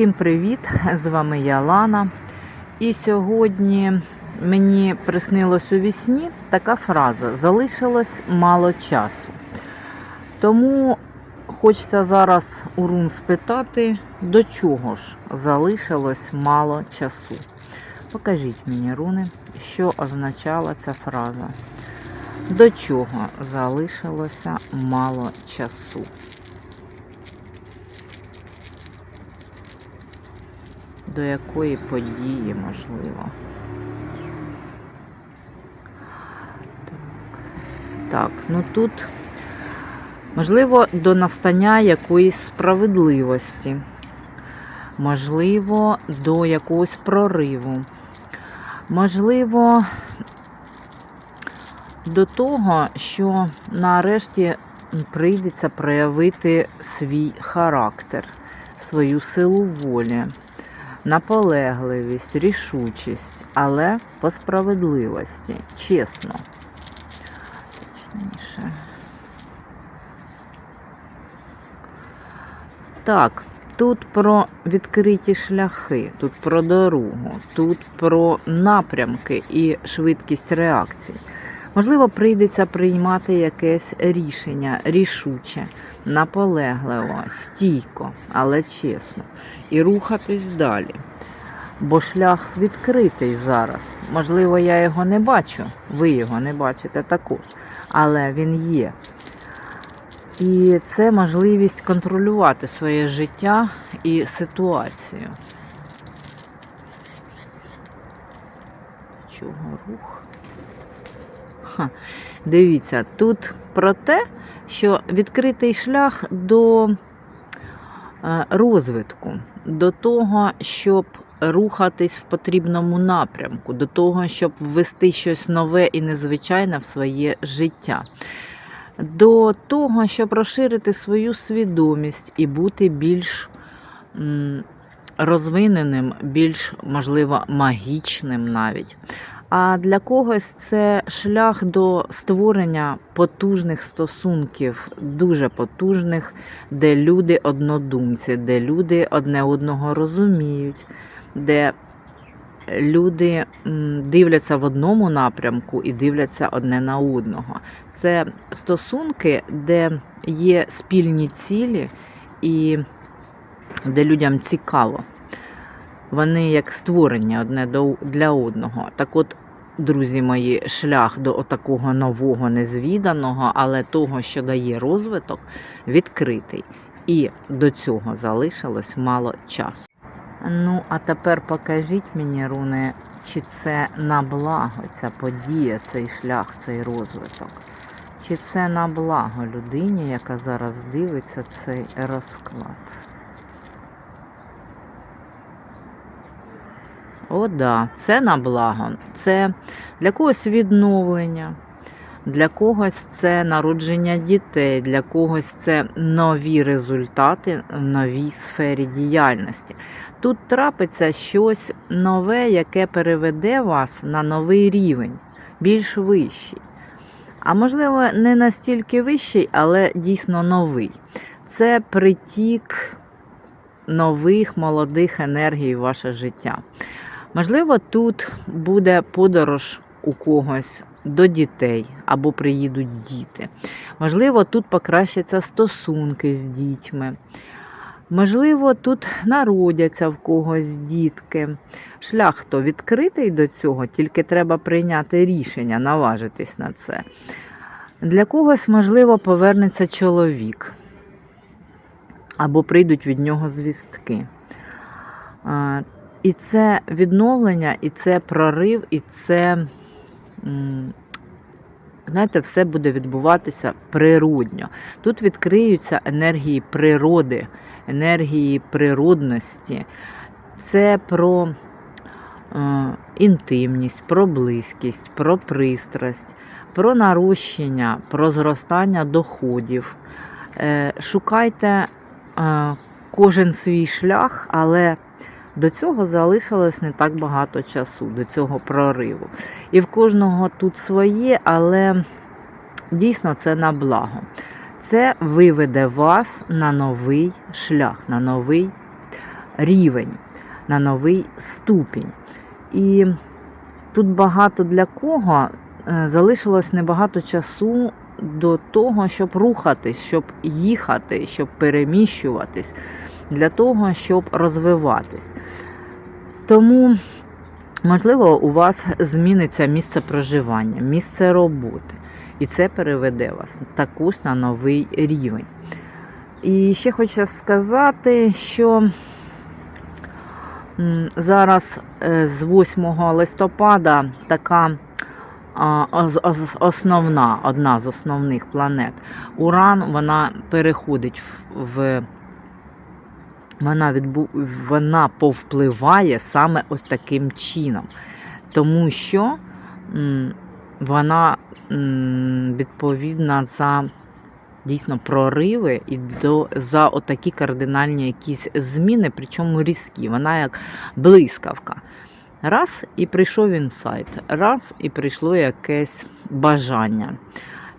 Всім привіт! З вами я Лана. І сьогодні мені приснилось у вісні така фраза: залишилось мало часу. Тому хочеться зараз у рун спитати, до чого ж залишилось мало часу. Покажіть мені, руни, що означала ця фраза. До чого залишилося мало часу? До якої події можливо? Так, так ну тут, можливо, до настання якоїсь справедливості, можливо, до якогось прориву, можливо, до того, що нарешті прийдеться проявити свій характер, свою силу волі наполегливість, рішучість, але по справедливості, чесно. Точніше. Так, тут про відкриті шляхи, тут про дорогу, тут про напрямки і швидкість реакцій. Можливо, прийдеться приймати якесь рішення рішуче, наполегливо, стійко, але чесно, і рухатись далі. Бо шлях відкритий зараз. Можливо, я його не бачу, ви його не бачите також, але він є. І це можливість контролювати своє життя і ситуацію. Чого рух? Ха. Дивіться, тут про те, що відкритий шлях до е, розвитку, до того, щоб рухатись в потрібному напрямку, до того, щоб ввести щось нове і незвичайне в своє життя. До того, щоб розширити свою свідомість і бути більш розвиненим, більш, можливо, магічним навіть. А для когось це шлях до створення потужних стосунків, дуже потужних, де люди однодумці, де люди одне одного розуміють, де люди дивляться в одному напрямку і дивляться одне на одного. Це стосунки, де є спільні цілі і де людям цікаво. Вони як створені одне для одного. Так от, друзі мої, шлях до такого нового, незвіданого, але того, що дає розвиток, відкритий. І до цього залишилось мало часу. Ну, а тепер покажіть мені, руни, чи це на благо ця подія, цей шлях, цей розвиток. Чи це на благо людині, яка зараз дивиться цей розклад? О, да, це на благо. Це для когось відновлення, для когось це народження дітей, для когось це нові результати в новій сфері діяльності. Тут трапиться щось нове, яке переведе вас на новий рівень, більш вищий. А можливо, не настільки вищий, але дійсно новий. Це притік нових молодих енергій в ваше життя. Можливо, тут буде подорож у когось до дітей або приїдуть діти. Можливо, тут покращаться стосунки з дітьми. Можливо, тут народяться в когось дітки. Шлях то відкритий до цього, тільки треба прийняти рішення, наважитись на це. Для когось, можливо, повернеться чоловік, або прийдуть від нього звістки. І це відновлення, і це прорив, і це, знаєте, все буде відбуватися природньо. Тут відкриються енергії природи, енергії природності. Це про е, інтимність, про близькість, про пристрасть, про нарощення, про зростання доходів. Е, Шукайте е, кожен свій шлях, але до цього залишилось не так багато часу, до цього прориву. І в кожного тут своє, але дійсно це на благо. Це виведе вас на новий шлях, на новий рівень, на новий ступінь. І тут багато для кого е, залишилось небагато часу до того, щоб рухатись, щоб їхати, щоб переміщуватись, для того, щоб розвиватись. Тому, можливо, у вас зміниться місце проживання, місце роботи. І це переведе вас також на новий рівень. І ще хочу сказати, що зараз е, з 8 листопада така основна, одна з основних планет. Уран вона переходить в-. Вона, відбу... вона повпливає саме ось таким чином. Тому що вона відповідна за дійсно прориви і до, за отакі кардинальні якісь зміни, причому різкі. Вона як блискавка. Раз і прийшов інсайт, раз і прийшло якесь бажання.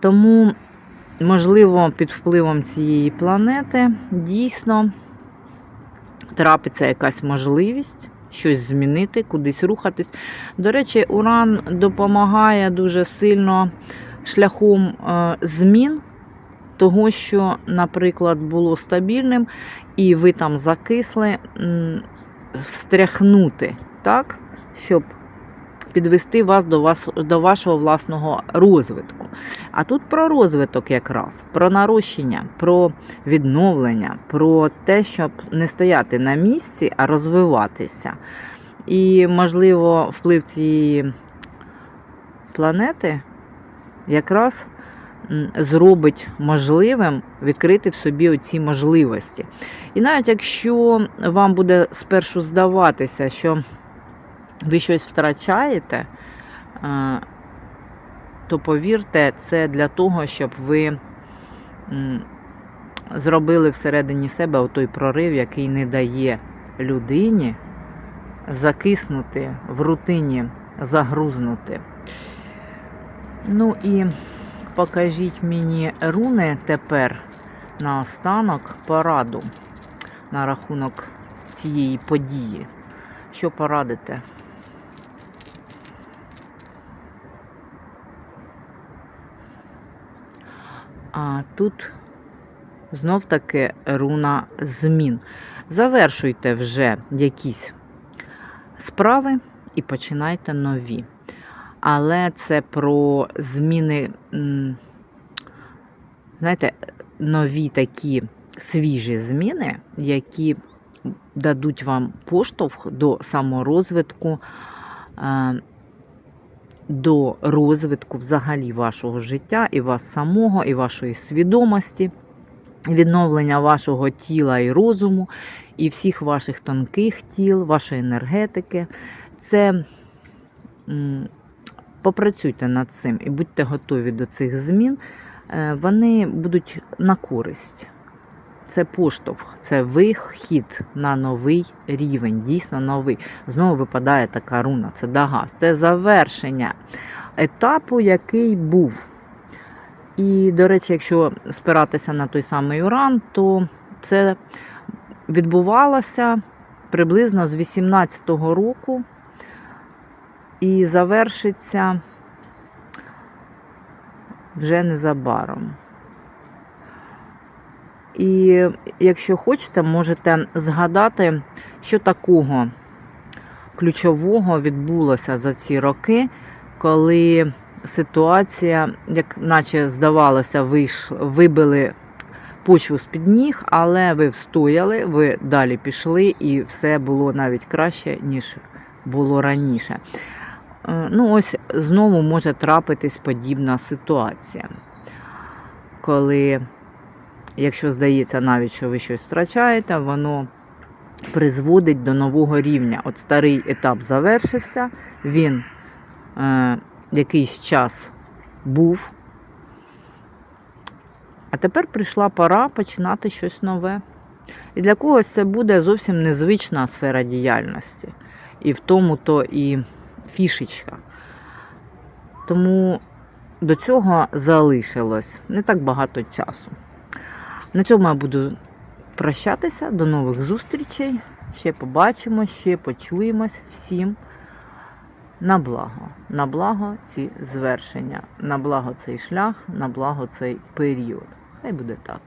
Тому, можливо, під впливом цієї планети дійсно трапиться якась можливість щось змінити, кудись рухатись. До речі, Уран допомагає дуже сильно шляхом е, змін. Того, що, наприклад, було стабільним, і ви там закисли, встряхнути, так, щоб підвести вас до, вас до вашого власного розвитку. А тут про розвиток якраз, про нарощення, про відновлення, про те, щоб не стояти на місці, а розвиватися. І, можливо, вплив цієї планети якраз зробить можливим відкрити в собі оці можливості. І навіть якщо вам буде спершу здаватися, що ви щось втрачаєте, то повірте, це для того, щоб ви зробили всередині себе той прорив, який не дає людині закиснути в рутині, загрузнути. Ну і покажіть мені руни тепер наостанок пораду на рахунок цієї події. Що порадите? А тут знов таки руна змін. Завершуйте вже якісь справи і починайте нові. Але це про зміни, знаєте, нові такі свіжі зміни, які дадуть вам поштовх до саморозвитку, е, до розвитку взагалі вашого життя, і вас самого, і вашої свідомості, відновлення вашого тіла і розуму, і всіх ваших тонких тіл, вашої енергетики. Це попрацюйте над цим і будьте готові до цих змін. Е, Вони будуть на користь. Це поштовх, це вихід на новий рівень, дійсно новий. Знову випадає така руна, це Дагас. Це завершення етапу, який був. І, до речі, якщо спиратися на той самий Уран, то це відбувалося приблизно з 18-го року і завершиться вже незабаром. І якщо хочете, можете згадати, що такого ключового відбулося за ці роки, коли ситуація, як наче здавалося, вийш, вибили почву з-під ніг, але ви встояли, ви далі пішли, і все було навіть краще, ніж було раніше. Е, Ну, ось знову може трапитись подібна ситуація, коли якщо здається навіть, що ви щось втрачаєте, воно призводить до нового рівня. От старий етап завершився, він е, якийсь час був. А тепер прийшла пора починати щось нове. І для когось це буде зовсім незвична сфера діяльності. І в тому то і фішечка. Тому до цього залишилось не так багато часу. На цьому я буду прощатися. До нових зустрічей. ще побачимо, ще почуємось всім на благо. На благо ці звершення, на благо цей шлях, на благо цей період. Хай буде так.